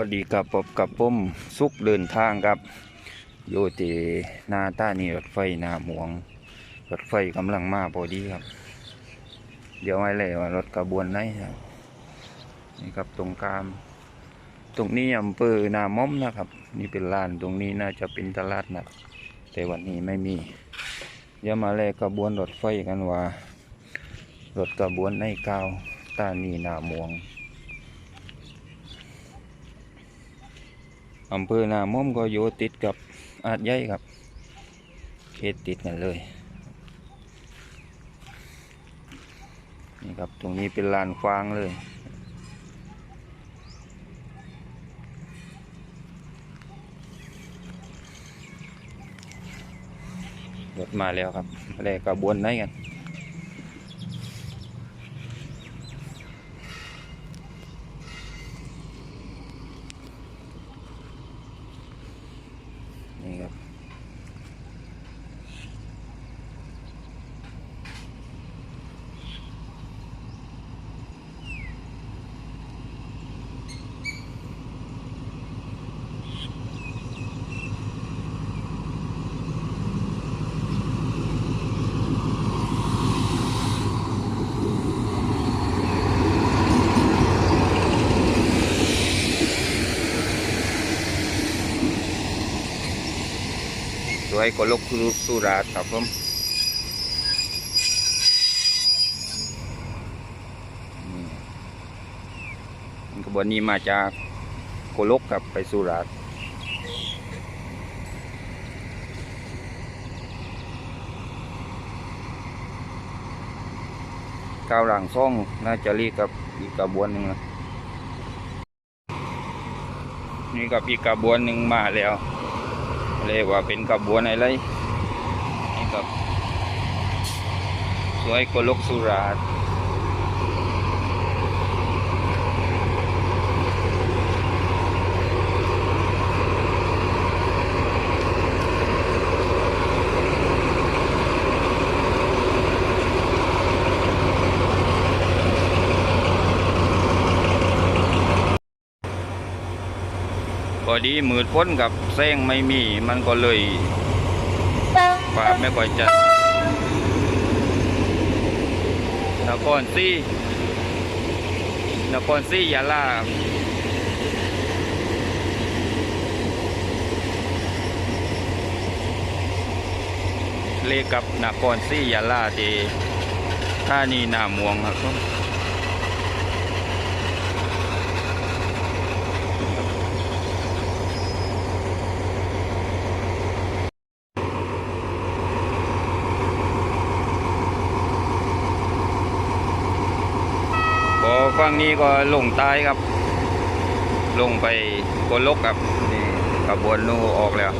วัสดีกับพบกับผมสุกเดินทางครับอยู่ที่หนาต้านีรถไฟนาหมวงรถไฟกำลังมาพอดีครับ เดี๋ยวไม่เลยว่ารถกระบวนไหนครับนี่ครับตรงกลางตรงนี้อำเภอนาม้อมนะครับ นี่เป็นลานตรงนี้น่าจะเป็นตลาดนัดแต่วันนี้ไม่มี เดี๋ยวมาแลกกระบวนรถไฟกันว่ารถกระบวนในกาวต้านีนาหมวง อำเภอนาม่อมก็อยู่ติดกับอาดใหญ่ครับเขตติดกันเลยนี่ครับตรงนี้เป็นลานฟางเลยรถมาแล้วครับแลกกระบวนไหนกัน สวยกว่าลกสุราษฎร์ครับผมขบวนนี้มาจากโกลกกับไปสุราษฎร์ก้าวหลังซ่องน่าจะรีกับอีกกระบวนหนึ่งนะนี่กับอีกกระบวนหนึ่งมาแล้ว เรียกว่าเป็นกระบวนอะไรนี่ครับสวยกว่าลกสุราษฎร์ ดีมืดพ้นกับแซงไม่มี มันก็เลยภาไม่ค่อยจัดนครซี่นครซี่ยาลาเลกับนครซี่ยาลาที่ท่านีนาม่วงครับ ก็ฝั่งนี้ก็ลงใต้ครับ ลงไปโกลกครับนี่ขบวนนูออกแล้ว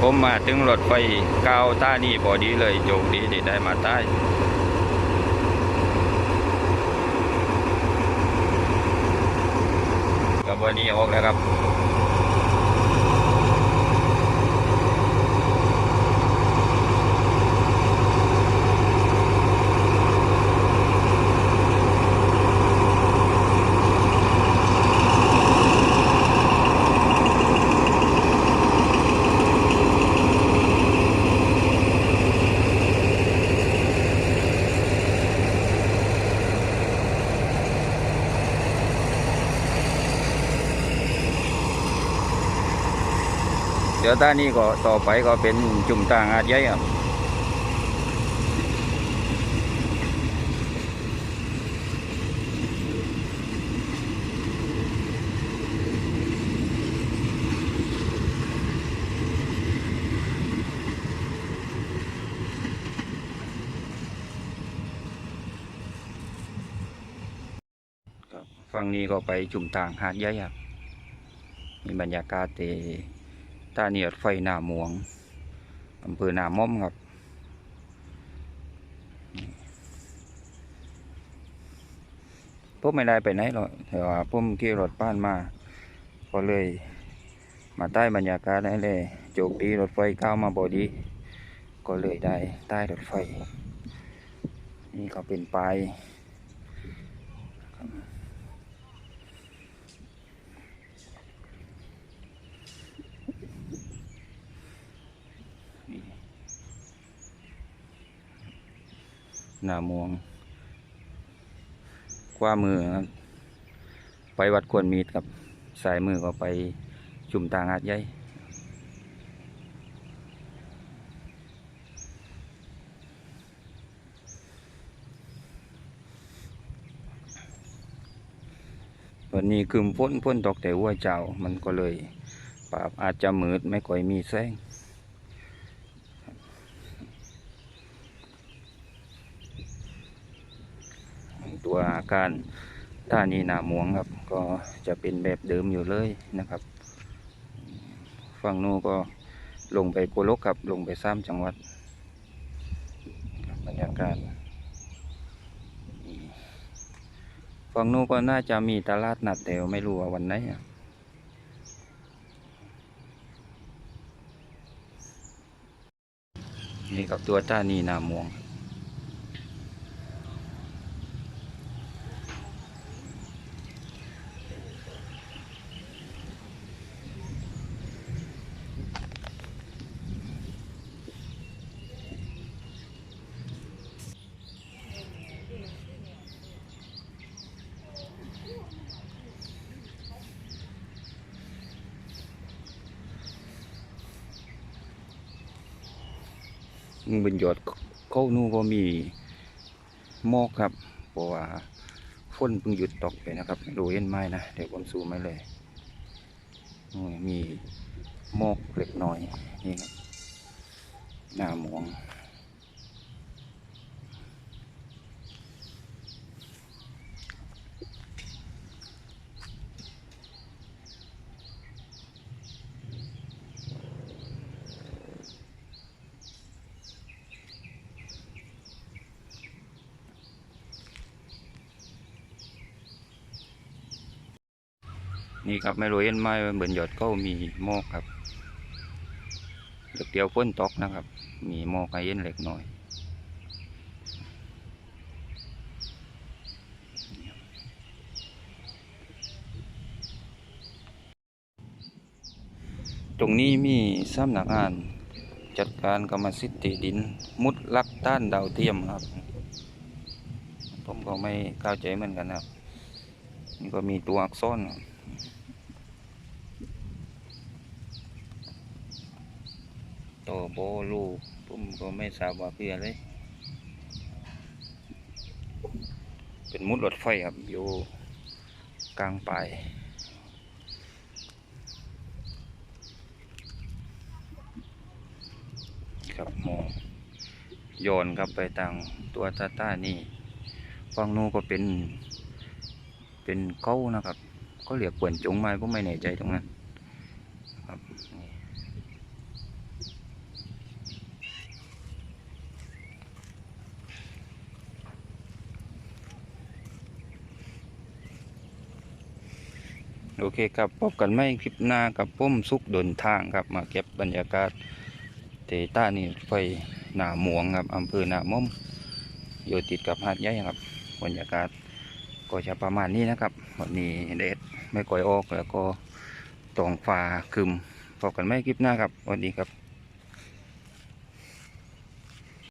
ผมมาถึงรถไฟก้าวท่านี่พอดีเลยโชคดีที่ได้มาใต้ กระบวนนี้ออกแล้วครับ ดี๋ยวท่านี้ก็ต่อไปก็เป็นจุ่มต่างอาดใหญ่ครับฝั่งนี้ก็ไปจุ่มต่างหาดใหญ่ครับมีบรรยากาศเต ท่านีรถไฟหน้าหมวงอำเภอหน้าม่อมครับผมไม่ได้ไปไหนหรอกแต่ว่าผมขี่รถป้านมา ก็เลย มาใต้บรรยากาศได้เลยโจกดีรถไฟเข้ามาบอดี ก็เลยได้ใต้รถไฟ นี่ก็เป็นปลายครับนี่ห นามวงขว้ามือครับไปวัดควรมีดครับสายมือก็ไปจุ่มตางอาดใหญ่วันนี้คืมพ้นพ้นตกแต่หัวเจ้ามันก็เลยปราบอาจจะมืดไม่ค่อยมีแสงตัวอา การท่านีหนาหมวงครับ ก็จะเป็นแบบเดิมอยู่เลยนะครับฝั่งนู้ก็ลงไปโกลกครับลงไปซ้ำจังหวัดบรรยากาศฝั่งนู้ก็น่าจะมีตลาดนัดแต่ไม่รู้ว่าวันไหนนี่กับตัวต้านีนามวง มึงเป็นยอดเขานู่ก็มีหมอกครับเพราะว่าฝนเพิ่งหยุดตกไปนะครับดูเห็นไม้นะเดี๋ยวผมซูมไม่เลยมีหมอกเล็กน้อยนี่ครับหน้ามอง นี่ครับไม่รู้เห็นไหมว่าเหมือนหยอดเขามีหมอกครับเด็กเดียวฝนตกนะครับ มีหมอกให้เย็นเล็กน้อยตรงนี้มีสำนักงาน จัดการกรรมสิทธิดิน มุดลักต้านดาวเทียมครับ ผมก็ไม่เข้าใจเหมือนกันครับนี่ก็มีตัวอักษรครับ โตโบลูผมก็ไม่ทราบว่าคืออะไรเป็นมุดรถไฟครับอยู่กลางป่ายครับมองโยนครับไปทางตัวตาต้านี่ฝั่งนู้ก็เป็น เป็นเก้านะครับ ก็เรียกกวนจงไม้ผมไม่แน่ใจตรงนั้น โอเคครับพบกันไม่คลิปหน้ากับพุ่มสุกเดินทางครับ มาเก็บบรรยากาศเตต้านี่ไฟหนาหมวงครับอำเภอหนามมอยู่ติดกับหาดใหญ่ครับ บรรยากาศก็จะประมาณนี้นะครับวันนี้เดดไม่ก่อยออกแล้วก็ตองฟ้าคึมพบกันไม่คลิปหน้าครับวันนี้ครับ